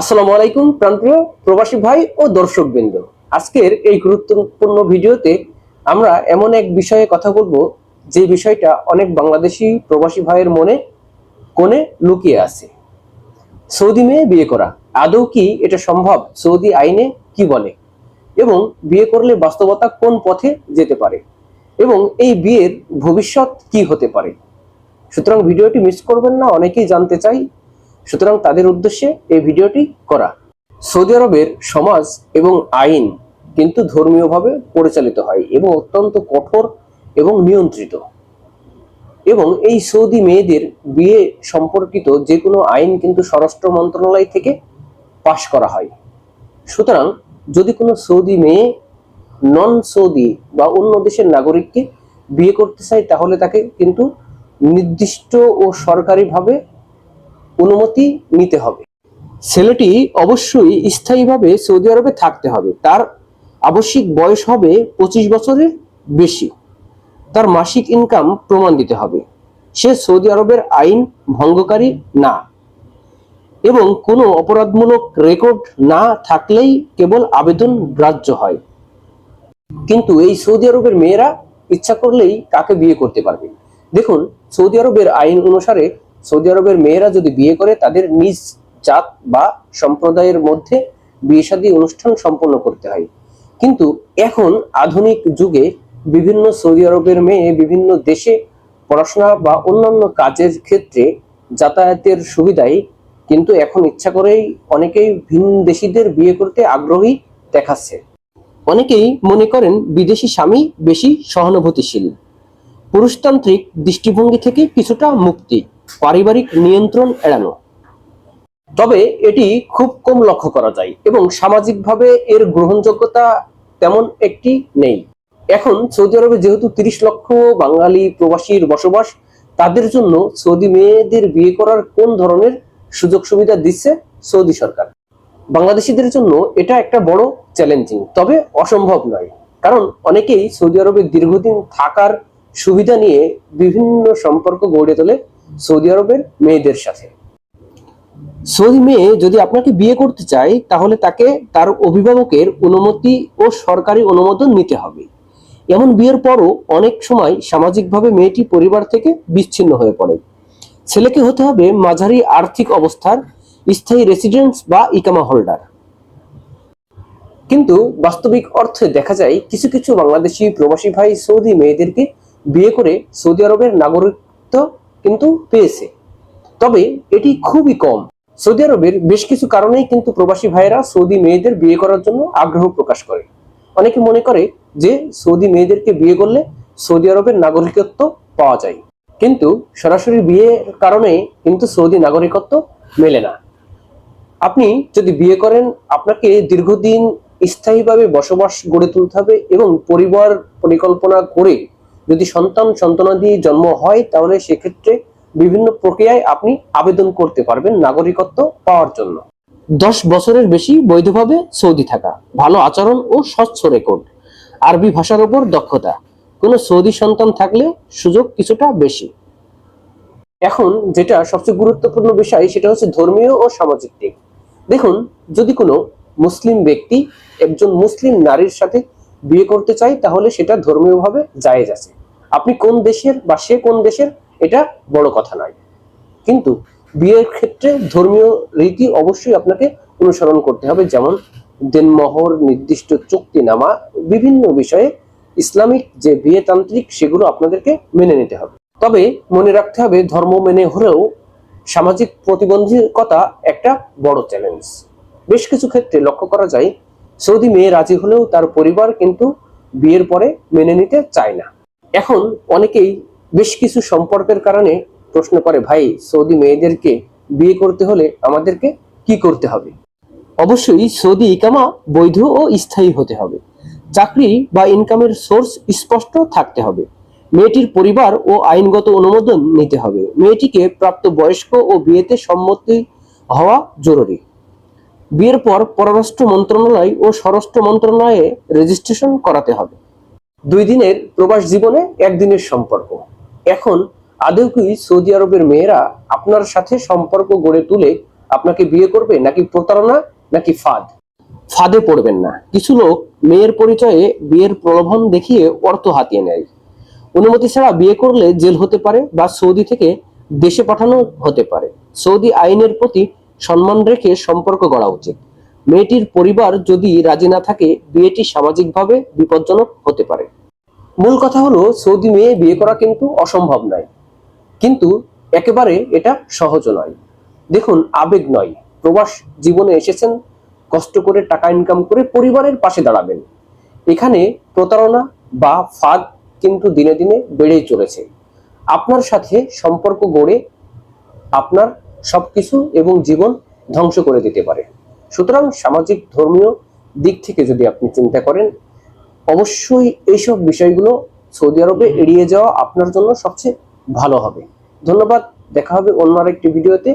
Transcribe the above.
আসসালামু আলাইকুম প্রাণপ্রিয় প্রবাসী ভাই ও দর্শকবৃন্দ। আজকের এই গুরুত্বপূর্ণ ভিডিওতে আমরা এমন এক বিষয়ে কথা বলব, যে বিষয়টা অনেক বাংলাদেশি প্রবাসী ভাইয়ের মনে, কোণে লুকিয়ে আছে। সৌদি মেয়ে বিয়ে করা, আদৌ কি এটা সম্ভব? সৌদি আইনে কি বলে? এবং বিয়ে করলে বাস্তবতা কোন পথে যেতে পারে? এবং এই বিয়ের ভবিষ্যৎ কি হতে পারে? সুতরাং ভিডিওটি মিস করবেন না, অনেকেই জানতে চাই সুতরাং তাদের উদ্দেশ্যে এই ভিডিওটি করা। সৌদি আরবের সমাজ এবং আইন কিন্তু ধর্মীয়ভাবে পরিচালিত হয় এবং অত্যন্ত কঠোর এবং নিয়ন্ত্রিত। এবং এই সৌদি মেয়েদের বিয়ে সম্পর্কিত যে কোনো আইন কিন্তু স্বরাষ্ট্র মন্ত্রণালয় থেকে পাশ করা হয়। সুতরাং যদি কোনো সৌদি মেয়ে নন সৌদি বা অন্য দেশের নাগরিককে বিয়ে করতে চায়, তাহলে তাকে কিন্তু নির্দিষ্ট ও সরকারিভাবে অনুমতি নিতে হবে। ছেলেটি অবশ্যই স্থায়ীভাবে সৌদি আরবে থাকতে হবে। তার আবশ্যিক বয়স হবে পঁচিশ বছরের বেশি। তার মাসিক ইনকাম প্রমাণ দিতে হবে। সে সৌদি আরবের আইন ভঙ্গকারী না এবং কোনো অপরাধমূলক রেকর্ড না থাকলেই কেবল আবেদন গ্রাহ্য হয়। কিন্তু এই সৌদি আরবের মেয়েরা ইচ্ছা করলেই কাকে বিয়ে করতে পারবে। দেখুন, সৌদি আরবের আইন অনুসারে সৌদি আরবের মেয়েরা যদি বিয়ে করে, তাদের নিজ জাত বা সম্প্রদায়ের মধ্যে বিয়ে শাদী অনুষ্ঠান সম্পন্ন করতে হয়। কিন্তু এখন আধুনিক যুগে বিভিন্ন সৌদি আরবের মেয়ে বিভিন্ন দেশে পড়াশোনা বা অন্যান্য কাজের ক্ষেত্রে যাতায়াতের সুবিধায় কিন্তু এখন ইচ্ছা করেই অনেকেই ভিন দেশিদের বিয়ে করতে আগ্রহী দেখাচ্ছে। অনেকেই মনে করেন বিদেশি স্বামী বেশি সহানুভূতিশীল। পুরুষতান্ত্রিক দৃষ্টিভঙ্গি থেকে কিছুটা মুক্তি। পারিবারিক নিয়ন্ত্রণ এড়ানো। তবে এটি খুব কম লক্ষ্য করা যায় এবং সামাজিকভাবে এর গ্রহণযোগ্যতা তেমন একটি নেই। এখন সৌদি আরবে যেহেতু তিরিশ লক্ষ বাঙালি প্রবাসীর বসবাস, তাদের জন্য সৌদি মেয়েদের বিয়ে করার কোন ধরনের সুযোগ সুবিধা দিচ্ছে সৌদি সরকার? বাংলাদেশিদের জন্য এটা একটা বড় চ্যালেঞ্জিং, তবে অসম্ভব নয়। কারণ অনেকেই সৌদি আরবে দীর্ঘদিন থাকার সুবিধা নিয়ে বিভিন্ন সম্পর্ক গড়ে তোলে সৌদি আরবের মেয়েদের সাথে। সৌদি মেয়ে যদি আপনাকে বিয়ে করতে চায়, তাহলে তাকে তার অভিভাবকের অনুমতি ও সরকারি অনুমোদন নিতে হবে। এমন বিয়ের পরও অনেক সময় সামাজিকভাবে মেয়েটি পরিবার থেকে বিচ্ছিন্ন হয়ে পড়ে। ছেলেকে হতে হবে মাঝারি আর্থিক অবস্থার, স্থায়ী রেসিডেন্স বা ইকামা হোল্ডার কিন্তু বাস্তবিক অর্থে দেখা যায়, কিছু কিছু বাংলাদেশি প্রবাসী ভাই সৌদি মেয়েদেরকে বিয়ে করে সৌদি আরবের নাগরিকত্ব কিন্তু পেয়েছে। তবে এটি খুবই কম। সৌদি আরবের বেশ কিছু কারণেই কিন্তু প্রবাসী ভাইয়েরা সৌদি মেয়েদের বিয়ে করার জন্য আগ্রহ প্রকাশ করে। অনেকে মনে করে যে সৌদি মেয়েদেরকে বিয়ে করলে সৌদি আরবের নাগরিকত্ব পাওয়া যায়। কিন্তু সরাসরি বিয়ের কারণে কিন্তু সৌদি নাগরিকত্ব মেলে না। আপনি যদি বিয়ে করেন, আপনাকে দীর্ঘদিন স্থায়ীভাবে বসবাস গড়ে তুলতে হবে এবং পরিবার পরিকল্পনা করে যদি সন্তান সন্তানাদি জন্ম হয়, তাহলে সেক্ষেত্রে বিভিন্ন প্রক্রিয়ায় আপনি আবেদন করতে পারবেন নাগরিকত্ব পাওয়ার জন্য। দশ বছরের বেশি বৈধভাবে সৌদি থাকা, ভালো আচরণ ও স্বচ্ছ রেকর্ড, আরবি ভাষার উপর দক্ষতা, কোনো সৌদি সন্তান থাকলে সুযোগ কিছুটা বেশি। এখন যেটা সবচেয়ে গুরুত্বপূর্ণ বিষয়, সেটা হচ্ছে ধর্মীয় ও সামাজিক দিক। দেখুন, যদি কোনো মুসলিম ব্যক্তি একজন মুসলিম নারীর সাথে বিয়ে করতে চায়, তাহলে সেটা ধর্মীয়ভাবে জায়েজ আছে। আপনি কোন দেশের বা সে কোন দেশের, এটা বড় কথা নয়। কিন্তু বিয়ের ক্ষেত্রে ধর্মীয় রীতি অবশ্যই আপনাকে অনুসরণ করতে হবে। যেমন দেনমোহর, নির্দিষ্ট চুক্তিনামা, বিভিন্ন বিষয়ে ইসলামিক যে বিয়ে তান্ত্রিক সেগুলো আপনাদেরকে মেনে নিতে হবে। তবে মনে রাখতে হবে, ধর্ম মেনে হলেও সামাজিক প্রতিবন্ধকতা একটা বড় চ্যালেঞ্জ বেশ কিছু ক্ষেত্রে লক্ষ্য করা যায়, সৌদি মেয়ে রাজি হলেও তার পরিবার কিন্তু বিয়ের পরে মেনে নিতে চায় না। এখন অনেকেই বেশ কিছু সম্পর্কের কারণে প্রশ্ন করে, ভাই, সৌদি মেয়েদেরকে বিয়ে করতে হলে আমাদেরকে কি করতে হবে? অবশ্যই সৌদি ইকামা বৈধ ও স্থায়ী হতে হবে। চাকরি বা ইনকামের সোর্স স্পষ্ট থাকতে হবে। মেয়েটির পরিবার ও আইনগত অনুমোদন নিতে হবে। মেয়েটিকে প্রাপ্ত বয়স্ক ও বিয়েতে সম্মতি হওয়া জরুরি। বিয়ের পর পররাষ্ট্র মন্ত্রণালয় ও স্বরাষ্ট্র মন্ত্রণালয়ে রেজিস্ট্রেশন করাতে হবে। দুই দিনের প্রবাস জীবনে একদিনের সম্পর্ক। এখন আদৌ কি সৌদি আরবের মেয়েরা আপনার সাথে সম্পর্ক গড়ে তুলে আপনাকে বিয়ে করবে নাকি প্রতারণা নাকি ফাঁদ? ফাঁদে পড়বেন না। কিছু লোক মেয়ের পরিচয়ে বিয়ের প্রলোভন দেখিয়ে অর্থ হাতিয়ে নেয়। অনুমতি ছাড়া বিয়ে করলে জেল হতে পারে বা সৌদি থেকে দেশে পাঠানো হতে পারে। সৌদি আইনের প্রতি সম্মান রেখে সম্পর্ক গড়া উচিত। মেয়েটির পরিবার যদি রাজি না থাকে, বিয়েটি সামাজিকভাবে বিপজ্জনক হতে পারে। মূল কথা হলো, সৌদি মেয়ে বিয়ে করা কিন্তু অসম্ভব নয়। কিন্তু একেবারে এটা সহজ নয়। দেখুন, আবেগ নয়। প্রবাস জীবনে এসেছেন, কষ্ট করে টাকা ইনকাম করে পরিবারের পাশে দাঁড়াবেন। এখানে প্রতারণা বা ফাঁদ কিন্তু দিনে দিনে বেড়েই চলেছে। আপনার সাথে সম্পর্ক গড়ে আপনার সবকিছু এবং জীবন ধ্বংস করে দিতে পারে। সুতরাং সামাজিক ধর্মীয় দিক থেকে যদি আপনি চিন্তা করেন অবশ্যই এইসব বিষয়গুলো সৌদি আরবে এড়িয়ে যাওয়া আপনার জন্য সবচেয়ে ভালো হবে। ধন্যবাদ দেখা হবে অন্য আরেকটি ভিডিওতে।